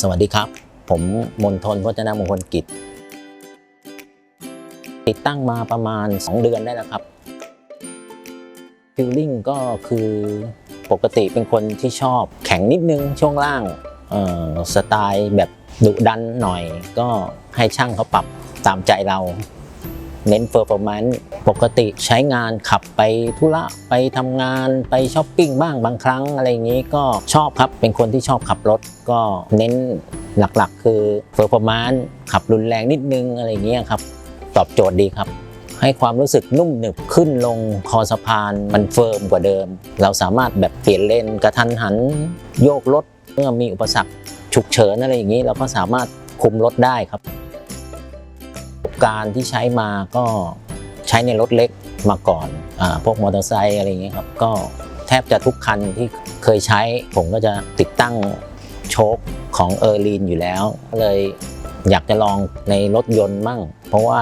สวัสดีครับ ผมมนทนพจนามงคลกิจ ติดตั้งมาประมาณ 2 เดือนได้แล้วครับฟิลลิ่งก็คือปกติเป็นคนที่ชอบแข็งนิดนึงช่วงล่างสไตล์แบบดุดันหน่อย ก็ให้ช่างเขาปรับตามใจเรา เน้นเฟอร์ฟอร์แมนซ์ปกติใช้งานขับไปธุระไปทำงานไปช้อปปิ้งบ้างบางครั้งอะไรอย่างนี้ก็ชอบครับ เป็นคนที่ชอบขับรถก็เน้นหลักๆ คือเฟอร์ฟอร์แมนซ์ขับรุนแรงนิดนึงอะไรอย่างเงี้ครับ ตอบโจทย์ดีครับ ให้ความรู้สึกนุ่มหนึบขึ้นลงคอสะพานมันเฟิร์มกว่าเดิม เราสามารถแบบเปลี่ยนเลนกระทันหันโยกรถเมื่อมีอุปสรรคฉุกเฉินอะไรอย่างนี้เราก็สามารถคุมรถได้ครับ การณ์ที่ใช้มาก็ใช้ในรถเล็กมาก่อนอพวกมอเตอร์ไซค์อะไรอย่างเงี้ยครับก็แทบจะทุกคันที่เคยใช้ ผมก็จะติดตั้งโชคของเออร์ลีนอยู่แล้วก็เลยอยากจะลองในรถยนต์มั่ง เพราะว่า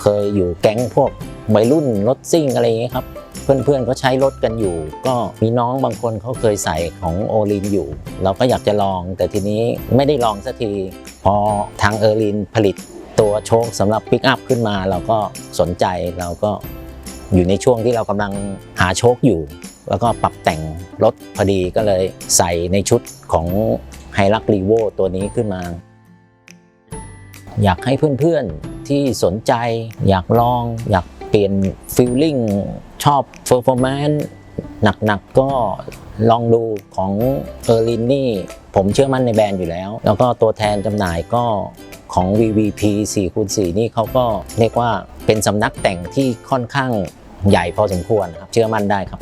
เคยอยู่แก๊งพวกวัยรุ่นรถซิ่งอะไรอย่างเงี้ยครับเพื่อนๆเขาใช้รถกันอยู่ ก็มีน้องบางคนเขาเคยใส่ของโอลินอยู่ เราก็อยากจะลอง แต่ทีนี้ไม่ได้ลองสักที พอทางเออร์ลินผลิต ตัวโชคสำหรับปิกอัพขึ้นมาเราก็สนใจเราก็อยู่ในช่วงที่เรากำลังหาโชคอยู่ แล้วก็ปรับแต่งรถพอดีก็เลยใส่ในชุดของไฮรักรีโวตัวนี้ขึ้นมา อยากให้เพื่อนๆที่สนใจ อยากลอง อยากเปลี่ยนฟิลลิ่งชอบเฟอร์ฟอร์แมนซ์หนักๆก็ลองดูของเออร์ลินนี่ ผมเชื่อมั่นในแบรนด์อยู่แล้ว แล้วก็ตัวแทนจำหน่ายก็ ของ VVP 4คูณ4นี่เขาก็เรียกว่าเป็นสำนักแต่งที่ค่อนข้างใหญ่พอสมควรครับเชื่อมั่นได้ครับ